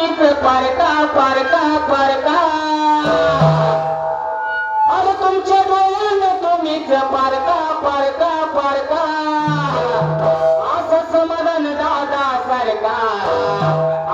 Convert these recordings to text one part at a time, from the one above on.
तुम्हीच पारका parka parka. अरे तुमच्या डोळ्याने तुम्हीच पारका पारका पारका. असं समाधान दादा सारखा.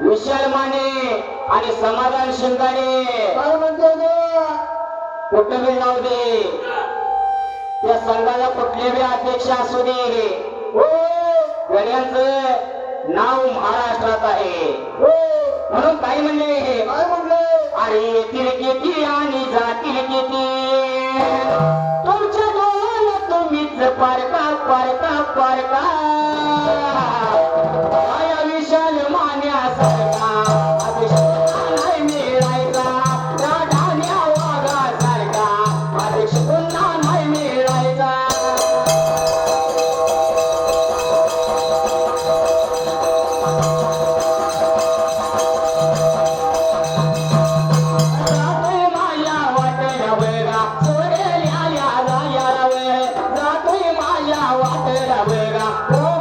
विशाल माने आणि समाधान म्हणतो कुठं बी दे. त्या संघाला कुठले बी अध्यक्ष असू दे. हो! गड्यांचं नाव महाराष्ट्रात आहे. हो! म्हणून काय म्हणले? काय म्हणले? अरे येतील किती आणि जातील किती तुमच्या डोळ्याला तुम्हीच पारका पारका agua de la huega.